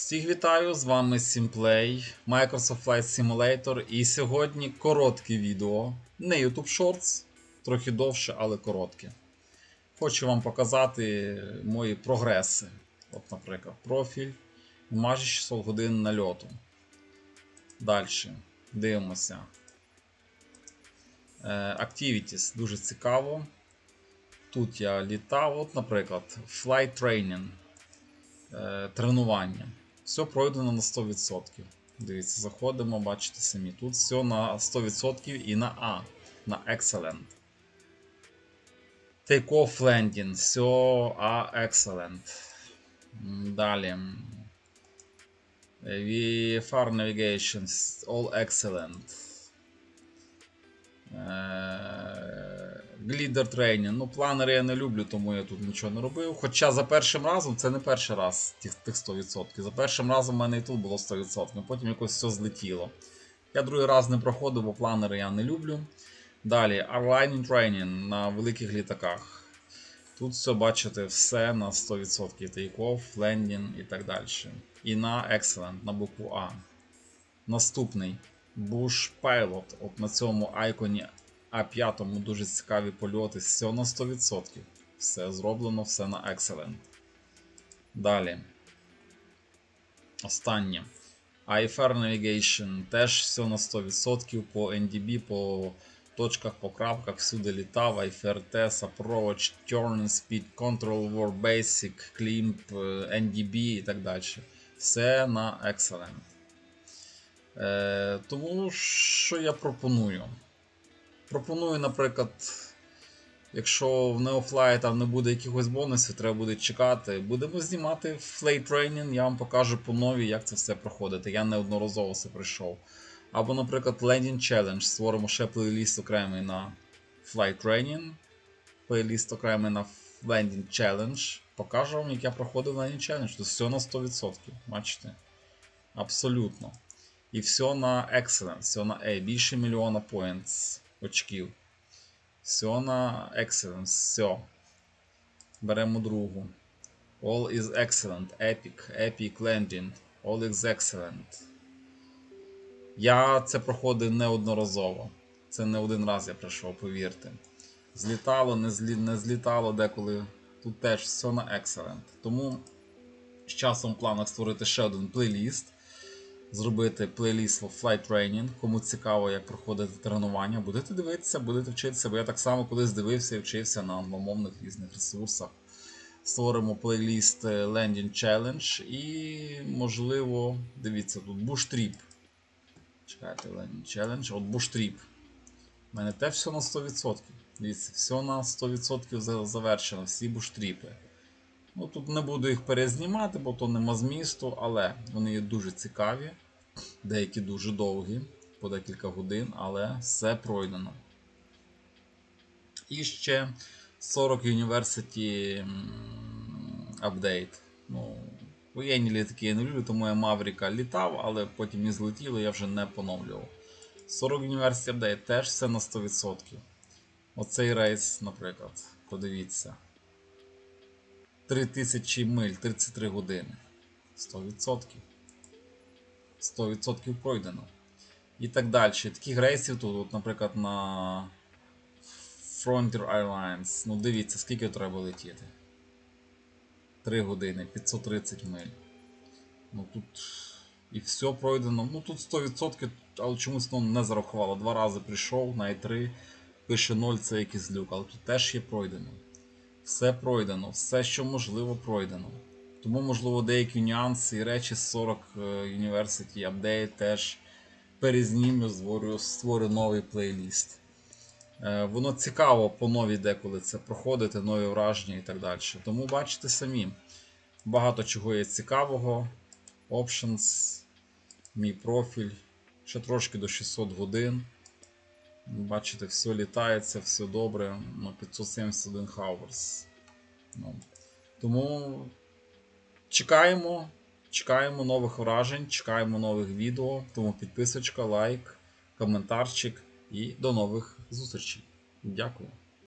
Всіх вітаю, з вами Simplay, Microsoft Flight Simulator. І сьогодні коротке відео. Не YouTube Shorts, трохи довше, але коротке. Хочу вам показати мої прогреси. От, наприклад, профіль. Майже 600 годин нальоту. Далі. Дивимося. Е, Activities дуже цікаво. Тут я літав, от, наприклад, Flight Training. Е, тренування. Все пройдено на 100%. Дивіться, заходимо, бачите самі. Тут все на 100% і на А, на Excellent. Take-off landing, все А Excellent. Далі. VFR Navigation, All Excellent. Глідер трейнінг. Ну, планери я не люблю, тому я тут нічого не робив. Хоча за першим разом це не перший раз тих, тих 100%. За першим разом в мене і тут було 100%, потім якось все злетіло. Я другий раз не проходив, бо планери я не люблю. Далі, Airline Training на великих літаках. Тут все бачите, все на 100%. Take-off, landing і так далі. І на Excellent, на букву А. Наступний. Bush Pilot. От на цьому айконі А5 дуже цікаві польоти. Все на 100%. Все зроблено, все на Excellent. Далі. Останнє. IFR Navigation теж все на 100% по NDB, по точках, по крапках, всюди літав. IFR TES, Approach, Turning Speed, Control War Basic, Climb, е, NDB і так далі. Все на Excellent. Е, тому що я пропоную? Пропоную, наприклад, якщо в Neofly там не буде якихось бонусів, треба буде чекати. Будемо знімати Training, я вам покажу по новій, як це все проходити. Я неодноразово це пройшов. Або, наприклад, Landing Challenge. Створимо ще плейліст окремий на Flight Training. Плейліст окремий на Landing Challenge. Покажу вам, як я проходив Landing Challenge. Тобто все на 100%. Бачите? Абсолютно. І все на Excellent, все на A. Більше мільйона points очків. Все на Excellent, все. Беремо другу. All is excellent. Epic. Epic landing. All is excellent. Я це проходив неодноразово. Це не один раз я пройшов, повірте. Злітало, не, злі... не злітало деколи. Тут теж все на Excellent. Тому з часом в планах створити ще один плейліст зробити плейліст в Flight Training. Кому цікаво, як проходити тренування, будете дивитися, будете вчитися, бо я так само колись дивився і вчився на англомовних різних ресурсах. Створимо плейліст е, Landing Challenge і, можливо, дивіться, тут Trip. Чекайте, Landing Challenge. От Bush У мене теж все на 100%. Дивіться, все на 100% завершено, всі буштріпи. Ну, тут не буду їх перезнімати, бо то нема змісту, але вони є дуже цікаві, деякі дуже довгі, по декілька годин, але все пройдено. І ще 40 University Update. Ну, воєнні літаки я не люблю, тому я Мавріка літав, але потім не злетіло, я вже не поновлював. 40 University Update теж все на 100%. Оцей рейс, наприклад, подивіться. 3000 миль 33 години. 100%. 100% пройдено. І так далі. Таких рейсів тут, от, наприклад, на Frontier Airlines. Ну, дивіться, скільки треба летіти. 3 години, 530 миль. Ну тут і все пройдено. Ну тут 100%, але чомусь ну, не зарахувало. Два рази прийшов на і3, пише 0, це якийсь люк, але тут теж є пройдено. Все пройдено, все, що можливо, пройдено. Тому, можливо, деякі нюанси і речі з 40 е, University Update теж перезнімлю, створю, створю новий плейліст. Е, Воно цікаво по новій деколи це проходити, нові враження і так далі. Тому бачите самі, багато чого є цікавого. Options, мій профіль. Ще трошки до 600 годин. Бачите, все літається, все добре. на 571 hours. Ну, тому чекаємо, чекаємо нових вражень, чекаємо нових відео. Тому підписочка, лайк, коментарчик і до нових зустрічей. Дякую.